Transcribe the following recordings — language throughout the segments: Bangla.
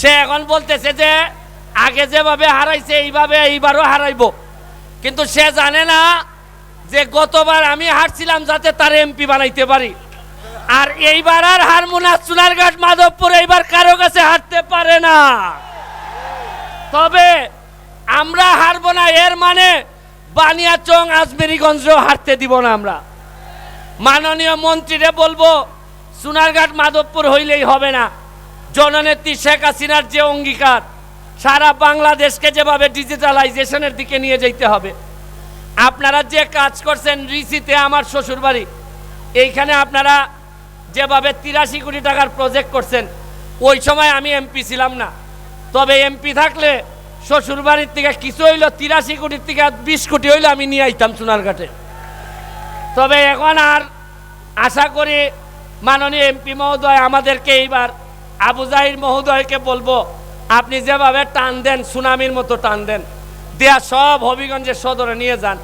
সে এখন বলতেছে যে, আগে যেভাবে হারাইছে, এইভাবে এইবারও হারাইবো। কিন্তু সে জানে না যে গতবার আমি হারছিলাম যাতে তার এমপি বানাইতে পারি। আর এইবার আর হারমোনা চুনারঘাট মাধবপুর, এইবার কারও কাছে হারতে পারে না। তবে আমরা হারবো না, এর মানে বানিয়াচং আজমেরিগঞ্জ হারতে দিব না আমরা। মাননীয় মন্ত্রীরে বলব সোনারঘাট মাধবপুর হইলেই হবে না। জননেত্রী শেখ হাসিনার যে অঙ্গীকার, সারা বাংলাদেশকে যেভাবে ডিজিটালাইজেশনের দিকে নিয়ে যেতে হবে। আপনারা যে কাজ করছেন রিসিতে আমার শ্বশুরবাড়ি, এইখানে আপনারা যেভাবে তিরাশি কোটি টাকার প্রজেক্ট করছেন, ওই সময় আমি এমপি ছিলাম না। তবে এমপি থাকলে শ্বশুরবাড়ির থেকে কিছু হইল, তিরাশি কোটির থেকে বিশ কোটি হইল আমি নিয়ে আইতাম সোনারঘাটে। তবে এখন আর আশা করি মাননীয় এমপি মহোদয় আমাদেরকে এইবার আবু জাহির মহোদয়কে বলব, আপনি যেভাবে টান দেন, সুনামির মতো টান দেন, দেয়া সব হবিগঞ্জের সদরে নিয়ে যান।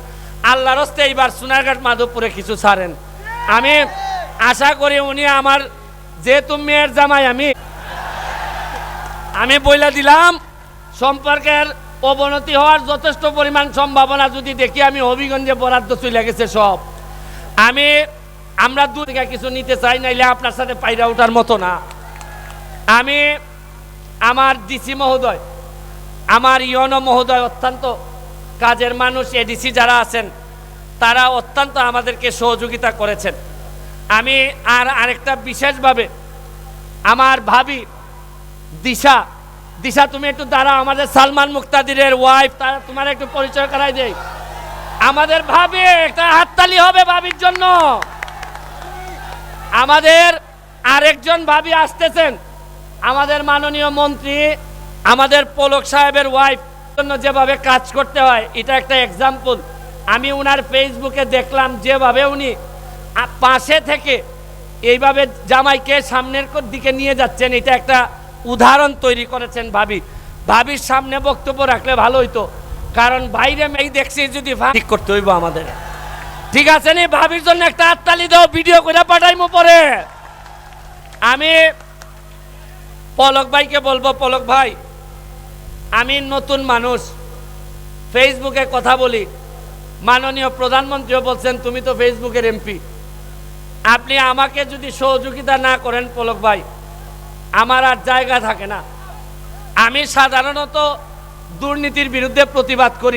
আল্লাহর হস্তে এইবার সোনারঘাট মাধবপুরে কিছু ছাড়েন। আমি আশা করি উনি আমার যেহেতু মেয়ের জামাই, আমি আমি বইলা দিলাম, সম্পর্কের অবনতি হওয়ার যথেষ্ট পরিমাণ সম্ভাবনা যদি দেখি, আমি হবিগঞ্জে বরাদ্দ চলে গেছে সব। আমি আমরা দু কিছু নিতে চাই, নাইলে আপনার সাথে পায়রা ওঠার মতো না। আমি আমার ডিসি মহোদয়, আমার ইয়নো মহোদয় অত্যন্ত কাজের মানুষ, এডিসি যারা আছেন, তারা অত্যন্ত আমাদেরকে সহযোগিতা করেছেন। আমি আর আরেকটা বিশেষভাবে আমার ভাবি দিশা দিশা, তুমি একটু দাঁড়াও, আমাদের সালমান মুক্তাদিরের ওয়াইফ তারা তোমার একটু পরিচয় করাই দেই। আমাদের ভাবি একটা হাততালি হবে ভাবির জন্য। আমাদের আরেকজন ভাবি আসতেছেন আমাদের মাননীয় মন্ত্রী, আমাদের পলক সাহেবের ওয়াইফ জন্য যেভাবে কাজ করতে হয়, এটা একটা এক্সাম্পল আমি উনার ফেসবুকে দেখলাম যেভাবে উনি পাশে থেকে এইভাবে জামাইকে সামনের দিকে নিয়ে যাচ্ছেন, এটা একটা উদাহরণ তৈরি করেছেন ভাবি। ভাবির সামনে বক্তব্য রাখলে ভালো হইতো, কারণ বাইরে মেয়ে দেখছি যদি ঠিক করতে হইব আমাদের। ঠিক আছে নি? ভাবির জন্য একটা হাততালি দাও ভিডিও করে পাঠাইমো পরে। আমি পলক ভাইকে বলব, পলক ভাই, আমি নতুন মানুষ। ফেসবুকে কথা বলি। মাননীয় প্রধানমন্ত্রীও বলছেন, তুমি তো ফেসবুকের এমপি আপনি আমাকে যদি সহযোগিতা না করেন, পলক ভাই, আমার আর জায়গা থাকে না। আমি সাধারণত দুর্নীতির বিরুদ্ধে প্রতিবাদ করি।